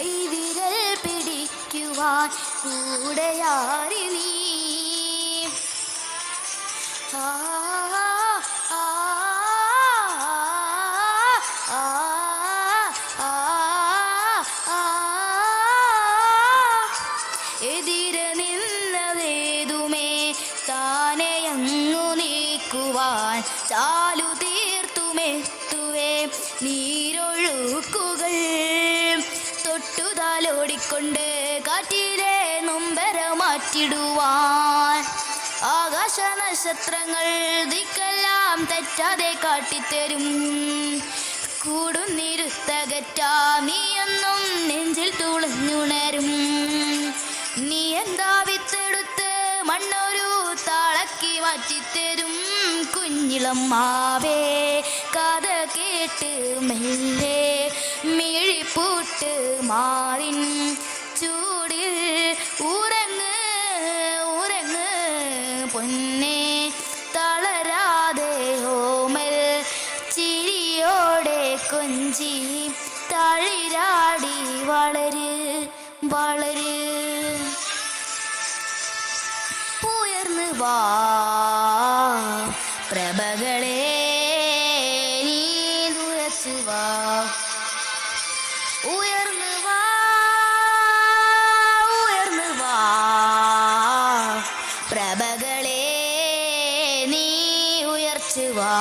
കൈവിരൽ പിടിക്കുവാൻ കൂടെയാറി നീ. ആ എതിരെ നിന്നതേതുമേ? താനെ അങ്ങു നീക്കുവാൻ ചാലു തീർത്തുമെത്തുവേ നീരൊഴുക്കുകൾ തൊട്ടുതാലോടിക്കൊണ്ട് കാറ്റിലെ നൊമ്പര മാറ്റിടുവാൻ. ആകാശ നക്ഷത്രങ്ങൾ ദിക്കെല്ലാം തെറ്റാതെ കാട്ടിത്തരും. കൂടുന്നിരുത്തകറ്റാം നീയൊന്നും നെഞ്ചിൽ തുളഞ്ഞുണരും. നീ എന്താ വിത്തെടുത്ത് മണ്ണൊരു താളക്കി മാറ്റിത്തരും. കുഞ്ഞിളം മാവേ കഥ കേട്ട് മെല്ലെ മിഴിപ്പൂട്ട് മാറിൻ ചൂടിൽ ഉറങ്ങ് ഉറങ്ങ് പൊന്നെ തളരാതെ ഹോമൽ ചിരിയോടെ കൊഞ്ചി തളിരാടി വളര് വളര് ഉയർന്ന് വാ ഉയർന്നു വാ ഉയർന്നു വാ. പ്രഭകളെ നീ ഉയർച്ചുവാ